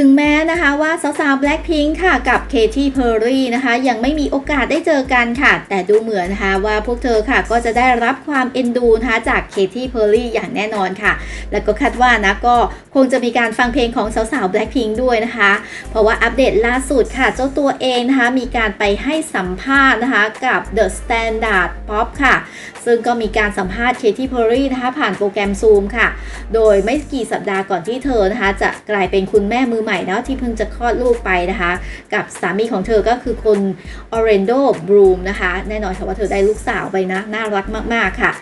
ถึงแม้นะคะว่าสาวๆ Blackpink ค่ะกับ Katy Perry นะคะ ยังไม่มีโอกาสได้เจอกันค่ะ แต่ดูเหมือนนะคะว่าพวกเธอค่ะก็จะได้รับความเอ็นดูนะคะจาก Katy Perry อย่างแน่นอนค่ะ แล้วก็คาดว่านะก็คงจะมีการฟังเพลงของสาวๆ Blackpink ด้วยนะคะ เพราะว่าอัปเดตล่าสุดค่ะ เจ้าตัวเองนะคะมีการไปให้สัมภาษณ์นะคะกับ The Standard Pop ค่ะ ซึ่งก็มีการสัมภาษณ์ Katy Perry นะคะผ่านโปรแกรม Zoom ค่ะ โดยไม่กี่สัปดาห์ก่อนที่เธอนะคะจะกลายเป็นคุณแม่มือใหม่นะที่เพิ่งจะคลอดลูกไปนะคะ กับสามีของเธอก็คือคุณ o r e n d o Bloom นะคะ แน่นอนค่ะว่าเธอได้ลูกสาวไปนะ น่ารักมากๆค่ะ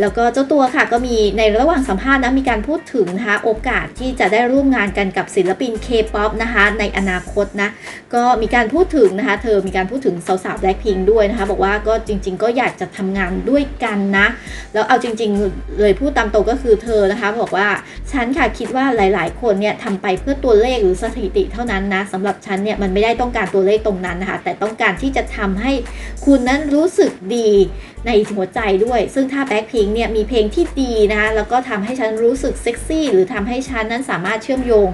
แล้วก็เจ้าตัวค่ะก็มีในระหว่างสัมภาษณ์นะมีการพูดถึงนะคะโอกาสที่จะได้ร่วมงานกันกับศิลปิน K-POP นะคะในอนาคตนะก็มีการพูดถึงนะคะ เธอมีการพูดถึงสาวๆ Blackpink ด้วยนะคะ บอกว่าก็จริง ๆ ก็อยากจะทำงานด้วยกันนะ แล้วเอาจริง ๆ เลยพูดตามตรงก็คือเธอนะคะ บอกว่าฉันค่ะคิดว่าหลาย ๆ คนเนี่ยทำไปเพื่อตัวเลขหรือสถิติเท่านั้นนะสำหรับฉันเนี่ยมันไม่ได้ต้องการตัวเลขตรงนั้นนะคะแต่ต้องการที่จะทำให้คุณนั้นรู้สึกดีในหัวใจด้วย ซึ่งถ้าแบ็คพิงเนี่ยมีเพลงที่ดีนะคะแล้วก็ทำให้ฉันรู้สึกเซ็กซี่หรือทำให้ฉันนั้นสามารถเชื่อมโยง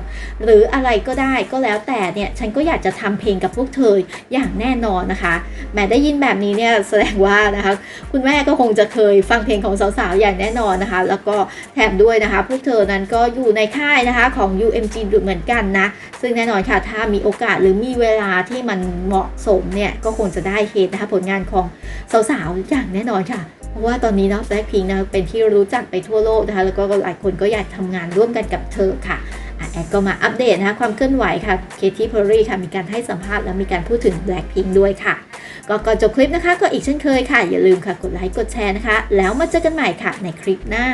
หรืออะไรก็ได้ก็แล้วแต่เนี่ยฉันก็อยากจะทำเพลงกับพวกเธออย่างแน่นอนนะคะแม้ได้ยินแบบนี้เนี่ยแสดงว่านะคะคุณแม่ก็คงจะเคยฟังเพลงของสาวๆอย่างแน่นอนนะคะ แล้วก็แถมด้วยนะคะ พวกเธอนั้นก็อยู่ในค่ายนะคะของ UMG เหมือนกันนะ ซึ่งแน่นอนค่ะ ถ้ามีโอกาสหรือมีเวลาที่มันเหมาะสมเนี่ย ก็คงจะได้เห็นนะคะผลงานของสาวๆ อย่างแน่นอนค่ะ เพราะว่าตอนนี้เนาะ Blackpink นะเป็นที่รู้จักไปทั่วโลกนะคะ แล้วก็หลายคนก็อยากทำงานร่วมกันกับเธอค่ะแอดก็มาอัปเดตนะคะความเคลื่อนไหวค่ะเคที่เพอร์รี่ค่ะมีการให้สัมภาษณ์และมีการพูดถึง Blackpink ด้วยค่ะ ก็ก่อนจบคลิปนะคะ ก็อีกเช่นเคยค่ะ อย่าลืมค่ะกดไลค์กดแชร์นะคะ แล้วมาเจอกันใหม่ค่ะในคลิปหน้า